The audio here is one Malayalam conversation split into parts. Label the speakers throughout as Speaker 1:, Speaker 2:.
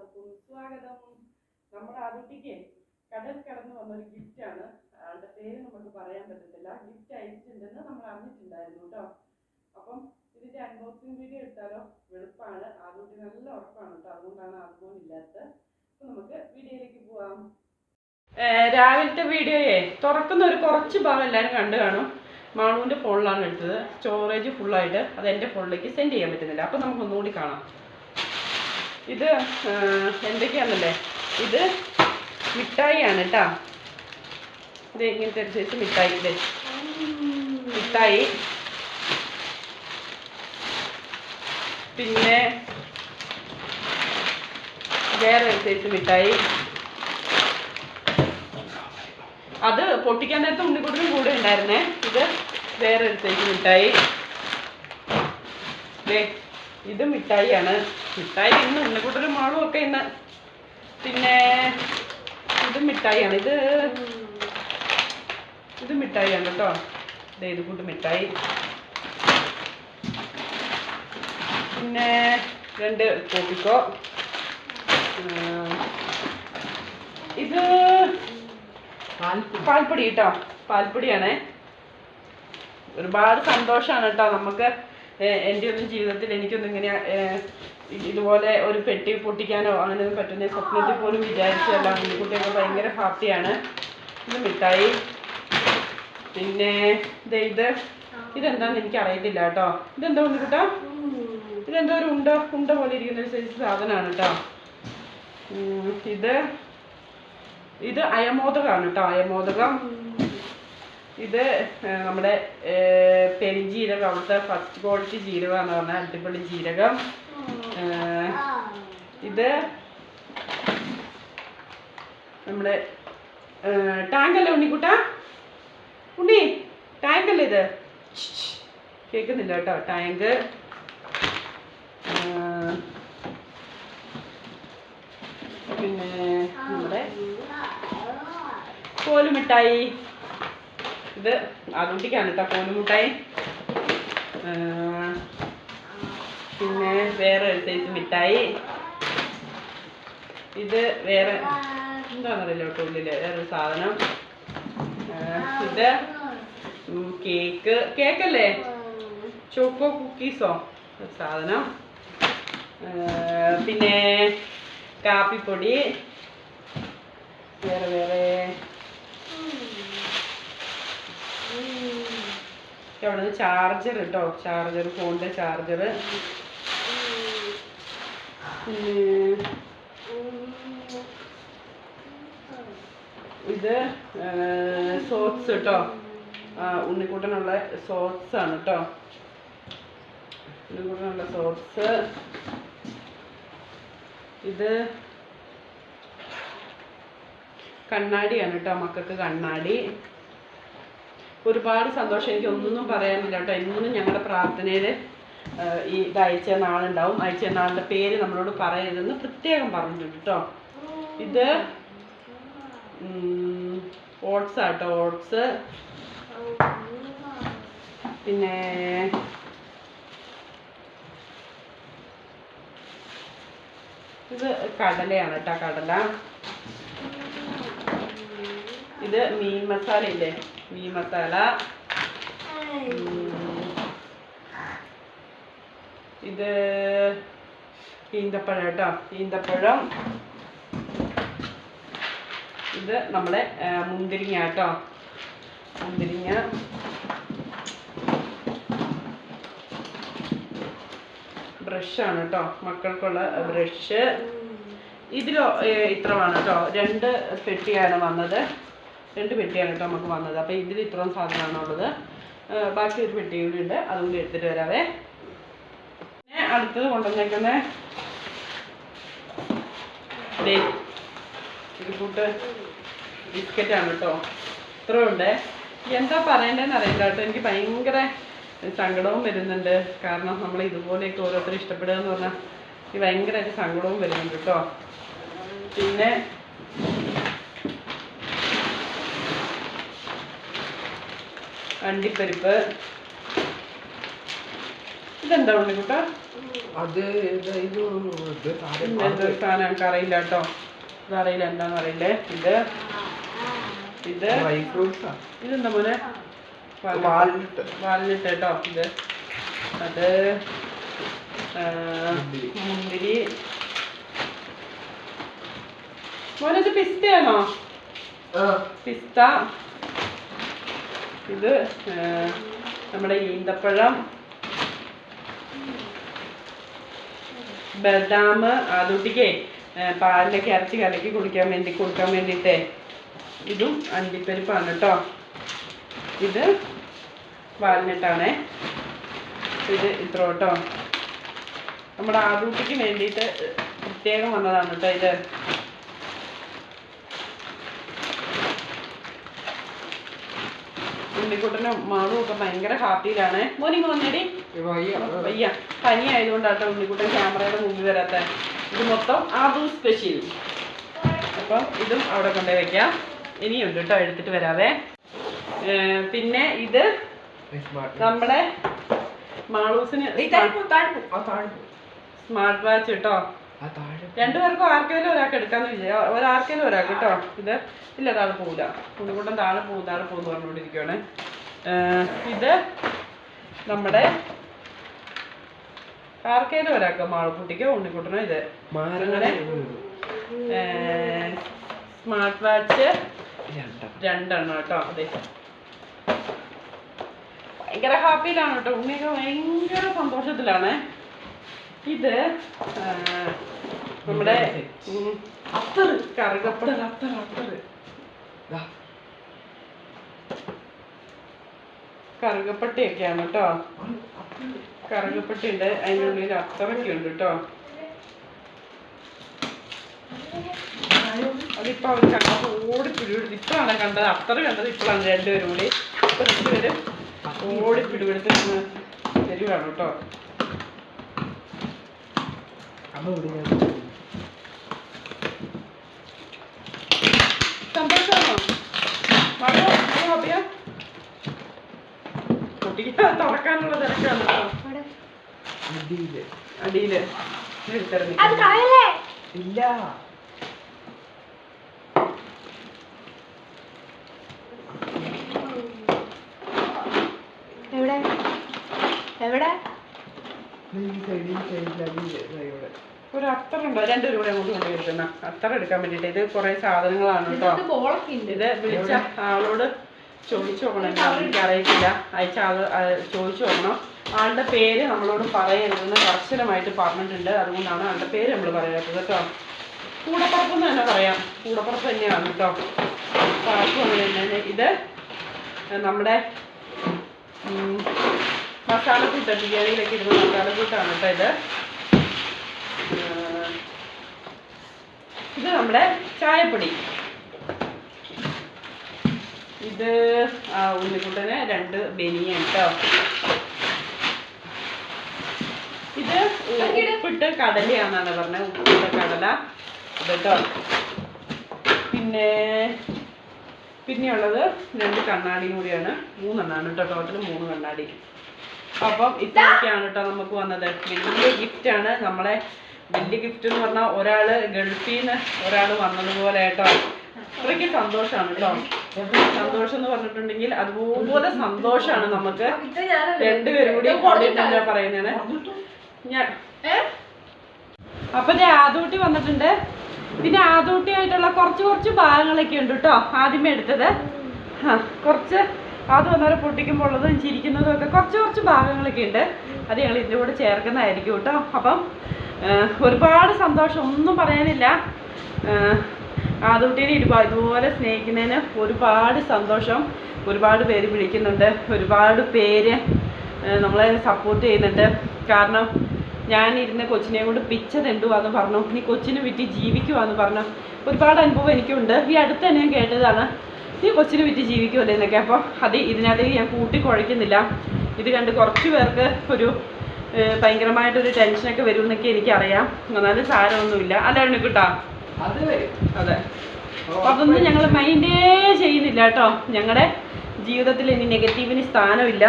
Speaker 1: എല്ലാവർക്കും സ്വാഗതം നമ്മുടെ ആദുട്ടിക്ക് കടൽ കടന്ന് വന്ന ഒരു ഗിഫ്റ്റ് ആണ്. ആളുടെ പേര് നമുക്ക് പറയാൻ പറ്റത്തില്ല. ഗിഫ്റ്റ് അയച്ചിട്ടുണ്ടെന്ന് നമ്മൾ അറിഞ്ഞിട്ടുണ്ടായിരുന്നു കേട്ടോ. അപ്പം ഇതിന്റെ അൺബോക്സിംഗ് വീഡിയോ എടുത്താലോ? വെളുപ്പാണ്. ആദുട്ടി നല്ല ഉറപ്പാണ് കേട്ടോ. അതുകൊണ്ടാണ് ആർക്കും ഇല്ലാത്തത്. അപ്പൊ നമുക്ക് വീഡിയോയിലേക്ക് പോവാം. രാവിലത്തെ വീഡിയോയെ തുറക്കുന്ന ഒരു കുറച്ച് ഭാഗം എല്ലാവരും കണ്ടു കാണും. മാണുവിന്റെ ഫോണിലാണ് എടുത്തത്. സ്റ്റോറേജ് ഫുള്ളായിട്ട് അത് എന്റെ ഫോണിലേക്ക് സെൻഡ് ചെയ്യാൻ പറ്റുന്നില്ല. അപ്പോൾ നമുക്ക് ഒന്നുകൂടി കാണാം. ഇത് എന്തൊക്കെയാണെന്നല്ലേ? ഇത് മിഠായിയാണ് കേട്ടോ ഇത് ഇങ്ങനത്തെ സൈസ് മിഠായി ഇത് മിഠായി. പിന്നെ വേറെ ഒരു സൈസ് മിഠായി. അത് പൊട്ടിക്കാൻ നേരത്തെ ഉണ്ണിക്കുട്ടനും കൂടെ ഉണ്ടായിരുന്നേ. ഇത് വേറെ അനുസരിച്ച് മിഠായി. ഇത് മിഠായിയാണ്. മിഠായി ഇന്ന് ഉണ്ണിക്കുട്ടനും മാളും ഒക്കെ ഇന്ന്. പിന്നെ ഇത് മിഠായിയാണ്. ഇത് ഇത് മിഠായിയാണ് കേട്ടോ. ഇത് കൂട്ട് മിഠായി. പിന്നെ രണ്ട് കോപ്പിക്കോ. ഇത് പാൽപ്പൊടി കേട്ടോ. പാൽപ്പൊടിയാണേ. ഒരുപാട് സന്തോഷമാണ് കേട്ടോ. നമുക്ക് എന്റെ ഒന്നും ജീവിതത്തിൽ എനിക്കൊന്നും ഇങ്ങനെ ഇതുപോലെ ഒരു പെട്ടി പൊട്ടിക്കാനോ അങ്ങനെയൊന്നും പറ്റുന്ന സ്വപ്നത്തിൽ പോലും വിചാരിച്ചല്ല കുട്ടിയൊക്കെ ഭയങ്കര ഹാപ്പിയാണ് ഇത് മിഠായി. പിന്നെ ഇത്. ഇതെന്താന്ന് എനിക്ക് അറിയത്തില്ല കേട്ടോ. ഇതെന്താ കേട്ടോ? ഇതെന്തോ ഒരു ഉണ്ട ഉണ്ട പോലെ ഇരിക്കുന്ന ഒരു സൈസ് സാധനമാണ് കേട്ടോ. ഇത്. ഇത് അയമോദകമാണ് കേട്ടോ അയമോദകം. ഇത് നമ്മുടെ പെരിഞ്ജീരകം അവിടുത്തെ ഫസ്റ്റ് ക്വാളിറ്റി ജീരകം എന്ന് പറഞ്ഞാൽ അടിപൊളി ജീരകം. ഇത് നമ്മുടെ ടാങ്ക് അല്ലേ ഉണ്ണിക്കുട്ട? ഉണ്ണി ടാങ്ക് അല്ലേ ഇത് കേൾക്കുന്നില്ല കേട്ടോ ടാങ്ക്. പിന്നെ നമ്മുടെ കോലുമിഠായി. ഇത് അതുണ്ടിക്കാണ് കേട്ടോ കോലുമിഠായി. പിന്നെ വേറെ ഒരു സൈസ് മിഠായി. ഇത് വേറെ എന്താണെന്നറിയില്ല ഉള്ളിൽ. വേറൊരു സാധനം. ഇത് കേക്ക് കേക്കല്ലേ ചോക്കോ കുക്കീസോ സാധനം. പിന്നെ കാപ്പിപ്പൊടി. വേറെ വേറെ. അവിടെ ചാർജർ കേട്ടോ ചാർജർ ഫോണിന്റെ ചാർജർ ഇത് സോക്സ് കേട്ടോ ഉണ്ണിക്കൂട്ടനുള്ള സോക്സ് ആണ് കേട്ടോ ഉണ്ണിക്കൂട്ടനുള്ള സോക്സ് ഇത് കണ്ണാടിയാണ് കേട്ടോ മക്കൾക്ക് കണ്ണാടി. ഒരുപാട് സന്തോഷം. എനിക്ക് ഒന്നും പറയാനില്ല കേട്ടോ ഇന്നും ഞങ്ങളുടെ പ്രാർത്ഥനയിൽ ഈ ഇത് അയച്ച നാളുണ്ടാവും. അയച്ച നാളിന്റെ പേര് നമ്മളോട് പറയരുതെന്ന് പ്രത്യേകം പറഞ്ഞിട്ടുണ്ട് കേട്ടോ. ഇത് ഓട്സ് ആട്ടോ ഓട്സ്. പിന്നെ ഇത് കടലയാണ് കേട്ടോ കടല. ഇത് മീൻ മസാല ഇല്ലേ മീൻ മസാല. ഇത് ഈന്തപ്പഴം കേട്ടോ. ഈന്തപ്പഴം. ഇത് നമ്മുടെ മുന്തിരിങ്ങ കേട്ടോ. മുന്തിരിങ്ങ. ബ്രഷാണ് കേട്ടോ. മക്കൾക്കുള്ള ബ്രഷ്. ഇതിലോ ഇത്ര വേണം കേട്ടോ. രണ്ട് പെട്ടിയാണ് വന്നത്. രണ്ട് പെട്ടിയാണ് കേട്ടോ നമുക്ക് വന്നത്. അപ്പോൾ ഇതിൽ ഇത്രയും സാധനമാണുള്ളത്. ബാക്കി ഒരു പെട്ടി കൂടി ഉണ്ട്. അതും കൂടി എടുത്തിട്ട് വരാവേ. അടുത്തത് കൊണ്ടുവന്നേക്കുന്നത് ദേ, ഒരു കൂട്ട് ബിസ്ക്കറ്റാണ് കേട്ടോ. ഇത്രയും ഉണ്ട് എന്താ പറയണ്ടതെന്ന് അറിയില്ല കേട്ടോ. എനിക്ക് ഭയങ്കര സങ്കടവും വരുന്നുണ്ട്. കാരണം നമ്മൾ ഇതുപോലെയൊക്കെ ഓരോരുത്തർ ഇഷ്ടപ്പെടുക എന്ന് പറഞ്ഞാൽ എനിക്ക് ഭയങ്കരമായിട്ട് സങ്കടവും വരുന്നുണ്ട് കേട്ടോ. പിന്നെ അണ്ടിപ്പരിപ്പ്. ഇതെന്താ ഉണ്ണിക്കുട്ട
Speaker 2: അത്
Speaker 1: സാധനം? എനിക്ക് അറിയില്ല കേട്ടോ. ഇതറിയില്ല എന്താന്ന് അറിയില്ലേ? ഇത്? ഇത്? ഇതെന്താ മോനെ? വാലിട്ട് കേട്ടോ ഇത്. അത്
Speaker 2: മുന്തിരി.
Speaker 1: മോനത് പിസ്തയാണോ? പിസ്ത. ഇത് നമ്മുടെ ഈന്തപ്പഴം. ബദാം ആദൂട്ടിക്ക് പാലിലൊക്കെ അരച്ച് കലക്കി കുടിക്കാൻ വേണ്ടി കൊടുക്കാൻ വേണ്ടിയിട്ടേ ഇതും അണ്ടിപ്പരിപ്പാണ് കേട്ടോ. ഇത് വാൽനട്ടാണേ ഇത് ഇത്ര കേട്ടോ. നമ്മുടെ ആദൂട്ടിക്ക് വേണ്ടിയിട്ട് പ്രത്യേകം വന്നതാണ് കേട്ടോ ഇത്. ഉണ്ണിക്കുട്ടനും മാളും ഒക്കെ ഭയങ്കര ഹാപ്പിയിലാണ് മോനിങ് വന്നേടി.
Speaker 2: വയ്യ.
Speaker 1: പനി ആയതുകൊണ്ടാട്ടോ ഉണ്ണിക്കുട്ടൻ ക്യാമറയുടെ മുമ്പിൽ വരാത്ത. ഇത് മൊത്തം അതും സ്പെഷ്യൽ അപ്പം ഇതും അവിടെ കൊണ്ടുപോയി വെക്കാം. ഇനിയുണ്ട് കേട്ടോ എടുത്തിട്ട് വരാവേ. പിന്നെ ഇത് നമ്മുടെ മാളൂസിന് സ്മാർട്ട് വാച്ച് കേട്ടോ. രണ്ടുപേർക്കും ആർക്കെങ്കിലും ഒരാൾക്ക് എടുക്കാന്ന് വിചാരിച്ചു. ഒരാർക്കെങ്കിലും ഒരാൾക്ക് കേട്ടോ. ഇത് ഇല്ല താഴെ പോവില്ല. ഉണ്ണിക്കുട്ടൻ താഴെ പോകും താഴെ പോകും എന്ന് പറഞ്ഞുകൊണ്ടിരിക്കുകയാണ് ഇത് നമ്മുടെ ആർക്കെങ്കിലും ഒരാൾക്ക് മാളക്കുട്ടിക്കോ ഉണ്ണിക്കുട്ടനോ ഇത് അങ്ങനെ. സ്മാർട്ട് വാച്ച് രണ്ടെണ്ണം കേട്ടോ അതെ. ഭയങ്കര ഹാപ്പിയിലാണ് കേട്ടോ. ഉണ്ണിയൊക്കെ ഭയങ്കര സന്തോഷത്തിലാണ്. ഇത് നമ്മുടെ അത്തർ കറുകപ്പട അത്തറ് അത്തറ്. കറുകപ്പട്ടിയൊക്കെയാണ് കേട്ടോ കറുകപ്പട്ടിയുണ്ട് അതിന്റെ ഉള്ളിൽ അത്തറൊക്കെ ഉണ്ട് കേട്ടോ അതിപ്പോ അവർ കണ്ടത് ഓടി പിടിപിടുത്ത് ഇപ്പോഴാണ് കണ്ടത് അത്തറ കണ്ടത് ഇപ്പോഴാണ് രണ്ടുപേരും കൂടി. ഇപ്പൊ രണ്ടുപേരും ഓടി പിടിപിടുത്ത് തരുവാണ് കേട്ടോ തുറക്കാനുള്ള തിരക്കാണ് അടിയിൽ.
Speaker 2: ഇല്ല.
Speaker 3: എവിടെ? എവിടെ?
Speaker 2: ഈ സൈഡിൽ സൈഡിൽ ഇവിടെ.
Speaker 1: ഒരു അത്തർ ഉണ്ടോ രണ്ടുപേരും കൂടെ അങ്ങോട്ട് കൊണ്ടുവരുന്ന അത്തർ എടുക്കാൻ വേണ്ടിട്ട്. ഇത് കുറെ സാധനങ്ങളാണ് കേട്ടോ ഇത് വിളിച്ച ആളോട് ചോദിച്ചു നോക്കണം. എനിക്ക് അറിയത്തില്ല അയച്ച ആൾ ചോദിച്ചു നോക്കണം. ആളുടെ പേര് നമ്മളോട് പറയരുതെന്ന് കർശനമായിട്ട് പറഞ്ഞിട്ടുണ്ട്. അതുകൊണ്ടാണ് ആളുടെ പേര് നമ്മൾ പറയാത്തത് കേട്ടോ കൂടപ്പുറപ്പ് എന്ന് തന്നെ പറയാം. കൂടപ്പുറപ്പ് തന്നെയാണ് കേട്ടോ ആർക്കും അങ്ങനെ തന്നെ. ഇത് നമ്മുടെ മസാല മസാലക്കൂട്ട് ബിരിയാണിയിലൊക്കെ ഇടുന്ന മസാലക്കൂട്ടാണ് കേട്ടോ ഇത്. ഇത് നമ്മുടെ ചായപ്പൊടി. ഇത് ഉണ്ണിക്കുട്ടന് രണ്ട് ബനിയൻ കേട്ടോ ഇത് ഉപ്പിട്ട് കടലയാണെന്നാണ് പറഞ്ഞത് ഉപ്പിട്ട കടല. ഇതട്ടോ പിന്നെ പിന്നെയുള്ളത് രണ്ട് കണ്ണാടിയും കൂടിയാണ്. മൂന്നെണ്ണാണ് കേട്ടോ ടോട്ടൽ മൂന്ന് കണ്ണാടി. അപ്പം ഇത്രയൊക്കെയാണ് കേട്ടോ നമുക്ക് വന്നത്. വലിയ ഗിഫ്റ്റാണ് നമ്മളെ വലിയ ഗിഫ്റ്റ് എന്ന് പറഞ്ഞാൽ ഒരാൾ ഗൾഫിൽ നിന്ന് ഒരാൾ വന്നതുപോലെ കേട്ടോ. അത്രയ്ക്ക് സന്തോഷമാണ് കേട്ടോ. സന്തോഷം എന്ന് പറഞ്ഞിട്ടുണ്ടെങ്കിൽ അതുപോലെ സന്തോഷമാണ് നമുക്ക് രണ്ടുപേരും കൂടി കൂടിയിട്ടാണ് പറയുന്നതാണ് ഞാൻ അപ്പൊ ഞാൻ ആദൂട്ടി വന്നിട്ടുണ്ട്. പിന്നെ ആദൂട്ടി ആയിട്ടുള്ള കുറച്ച് കുറച്ച് ഭാഗങ്ങളൊക്കെ ഉണ്ട് കേട്ടോ ആദ്യമേ എടുത്തത്. കുറച്ച് അത് വന്നവരെ പൊട്ടിക്കുമ്പോൾ ഉള്ളതും ചിരിക്കുന്നതും ഒക്കെ കുറച്ച് കുറച്ച് ഭാഗങ്ങളൊക്കെ ഉണ്ട്. അത് ഞങ്ങൾ ഇതിന്റെ കൂടെ ചേർക്കുന്നതായിരിക്കും കേട്ടോ. അപ്പം ഒരുപാട് സന്തോഷം. ഒന്നും പറയാനില്ല. ആദുട്ടിനെ ഇരുപാട് ഇതുപോലെ സ്നേഹിക്കുന്നതിന് ഒരുപാട് സന്തോഷം. ഒരുപാട് പേര് വിളിക്കുന്നുണ്ട്. ഒരുപാട് പേര് നമ്മളെ സപ്പോർട്ട് ചെയ്യുന്നുണ്ട്. കാരണം ഞാൻ ഇരുന്ന കൊച്ചിനെ കൊണ്ട് പിച്ച എന്ന് പറഞ്ഞു. നീ കൊച്ചിന് വിറ്റ് ജീവിക്കുവാന്ന് പറഞ്ഞു. ഒരുപാട് അനുഭവം എനിക്കുണ്ട്. ഈ അടുത്ത് തന്നെ ഞാൻ കേട്ടതാണ്. നീ കൊച്ചിനെ വിറ്റ് ജീവിക്കുമല്ലേ എന്നൊക്കെ അപ്പോൾ അത് ഇതിനകത്തേക്ക് ഞാൻ കൂട്ടി കുഴയ്ക്കുന്നില്ല. ഇത് കണ്ട് കുറച്ച് പേർക്ക് ഒരു ഭയങ്കരമായിട്ടൊരു ടെൻഷനൊക്കെ വരും എന്നൊക്കെ എനിക്കറിയാം. എന്നാലും സാരമൊന്നുമില്ല. അല്ലാണ്ട് കിട്ടാ
Speaker 2: അത്
Speaker 1: അതൊന്നും ഞങ്ങൾ മൈൻഡേ ചെയ്യുന്നില്ല കേട്ടോ. ഞങ്ങളുടെ ജീവിതത്തിൽ ഇനി നെഗറ്റീവിന് സ്ഥാനമില്ല.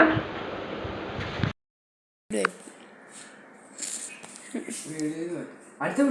Speaker 2: അടുത്ത